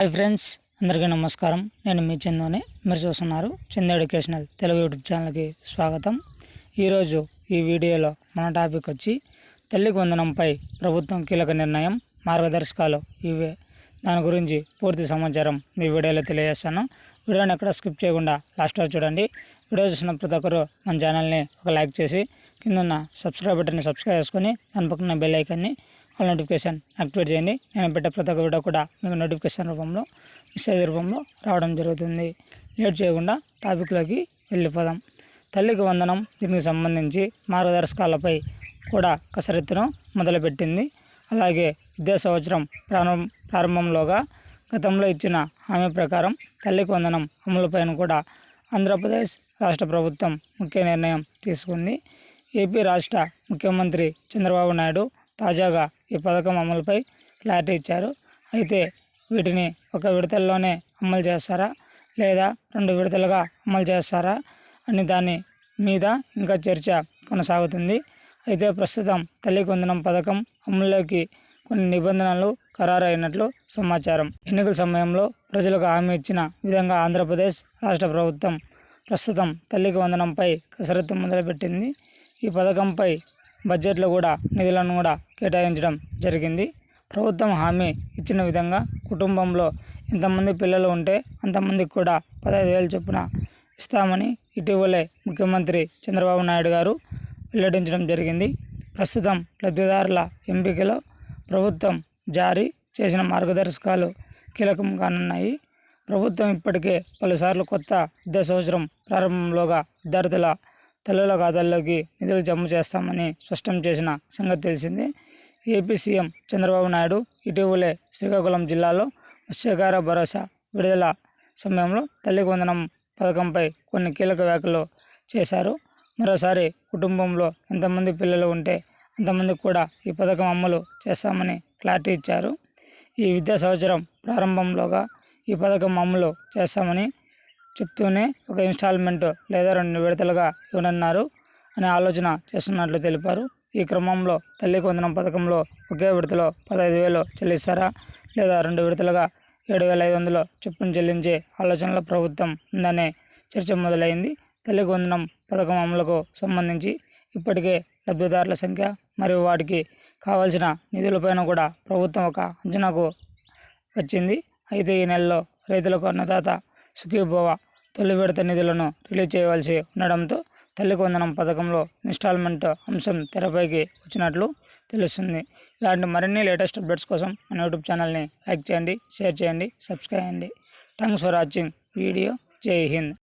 Hi friends అందరికీ నమస్కారం. నేను మీ చందోని. మీరు చూస్తున్నారు చంద ఎడ్యుకేషనల్ తెలుగు యూట్యూబ్ ఛానల్కి స్వాగతం. ఈరోజు ఈ వీడియోలో మన టాపిక్ వచ్చి తల్లికి వందనంపై ప్రభుత్వం కీలక నిర్ణయం మార్గదర్శకాలు ఇవే. దాని గురించి పూర్తి సమాచారం ఈ వీడియోలో తెలియజేస్తాను. వీడియోని ఎక్కడ స్కిప్ చేయకుండా లాస్ట్ వరకు చూడండి. వీడియో చూసిన ప్రతి ఒక్కరు మన ఛానల్ని ఒక లైక్ చేసి కింద ఉన్న సబ్స్క్రైబ్ బటన్ని సబ్స్క్రైబ్ చేసుకొని దాని పక్కన బెల్ ఐకాన్ని ఆల్ నోటిఫికేషన్ యాక్టివేట్ చేయండి. నేను పెట్టే ప్రతి ఒక్క వీడియో కూడా మీకు నోటిఫికేషన్ రూపంలో మెసేజ్ రూపంలో రావడం జరుగుతుంది. లేట్ చేయకుండా టాపిక్లోకి వెళ్ళిపోదాం. తల్లికి వందనం దీనికి సంబంధించి మార్గదర్శకాలపై కూడా కసరత్తును మొదలుపెట్టింది. అలాగే విద్యా సంవత్సరం ప్రారంభం ప్రారంభంలోగా గతంలో ఇచ్చిన హామీ ప్రకారం తల్లికి వందనం అమలుపైన కూడా ఆంధ్రప్రదేశ్ రాష్ట్ర ప్రభుత్వం ముఖ్య నిర్ణయం తీసుకుంది. ఏపీ రాష్ట్ర ముఖ్యమంత్రి చంద్రబాబు నాయుడు తాజాగా ఈ పథకం అమలుపై క్లారిటీ ఇచ్చారు. అయితే వీటిని ఒక విడతల్లోనే అమలు చేస్తారా? లేదా రెండు విడతలుగా అమలు చేస్తారా? అని దాని మీద ఇంకా చర్చ కొనసాగుతుంది. అయితే ప్రస్తుతం తల్లికి వందనం పథకం అమలులోకి కొన్ని నిబంధనలు ఖరారైనట్లు సమాచారం. ఎన్నికల సమయంలో ప్రజలకు హామీ ఇచ్చిన విధంగా ఆంధ్రప్రదేశ్ రాష్ట్ర ప్రభుత్వం ప్రస్తుతం తల్లికి వందనంపై కసరత్తు మొదలుపెట్టింది. ఈ పథకంపై బడ్జెట్లో కూడా నిధులను కూడా కేటాయించడం జరిగింది. ప్రభుత్వం హామీ ఇచ్చిన విధంగా కుటుంబంలో ఇంతమంది పిల్లలు ఉంటే అంతమందికి కూడా పదహైదు వేలు చొప్పున ఇస్తామని ఇటీవలే ముఖ్యమంత్రి చంద్రబాబు నాయుడు గారు వెల్లడించడం జరిగింది. ప్రస్తుతం లబ్ధిదారుల ఎంపికలో ప్రభుత్వం జారీ చేసిన మార్గదర్శకాలు కీలకం కానున్నాయి ప్రభుత్వం ఇప్పటికే పలుసార్లు కొత్త విద్యా సంవత్సరం ప్రారంభంలోగా విద్యార్థుల తల్లుల ఖాతాల్లోకి నిధులు జమ చేస్తామని స్పష్టం చేసిన సంగతి తెలిసిందే. ఏపీ సీఎం చంద్రబాబు నాయుడు ఇటీవలే శ్రీకాకుళం జిల్లాలో మత్స్యకార భరోసా విడుదల సమయంలో తల్లి వందనం పథకంపై కొన్ని కీలక వ్యాఖ్యలు చేశారు. మరోసారి కుటుంబంలో ఎంతమంది పిల్లలు ఉంటే అంతమంది కూడా ఈ పథకం అమలు చేస్తామని క్లారిటీ ఇచ్చారు. ఈ విద్యా సంవత్సరం ప్రారంభంలోగా ఈ పథకం అమలు చేస్తామని చెప్తూనే ఒక ఇన్స్టాల్మెంట్ లేదా రెండు విడతలుగా ఇవ్వనున్నారు అనే ఆలోచన చేస్తున్నట్లు తెలిపారు. ఈ క్రమంలో తల్లికి వందనం పథకంలో ఒకే విడతలో పదహైదు వేలు చెల్లిస్తారా లేదా రెండు విడతలుగా ఏడు వేల ఐదు వందలు చొప్పున చెల్లించే ఆలోచనలో ప్రభుత్వం ఉందనే చర్చ మొదలైంది. తల్లికి వందనం పథకం అమలుకు సంబంధించి ఇప్పటికే లబ్ధిదారుల సంఖ్య మరియు వాటికి కావాల్సిన నిధులపైన కూడా ప్రభుత్వం ఒక అంచనాకు వచ్చింది. అయితే ఈ నెలలో రైతులకు అన్నదాత సుఖీభవ తొలి విడత నిధులను రిలీజ్ చేయవలసి ఉండడంతో తల్లికి వందనం పథకంలో ఇన్స్టాల్మెంట్ అంశం తెరపైకి వచ్చినట్లు తెలుస్తుంది. ఇలాంటి మరిన్ని లేటెస్ట్ అప్డేట్స్ కోసం మన యూట్యూబ్ ఛానల్ని లైక్ చేయండి షేర్ చేయండి సబ్స్క్రైబ్ చేయండి. Thanks for watching video. జై హింద్.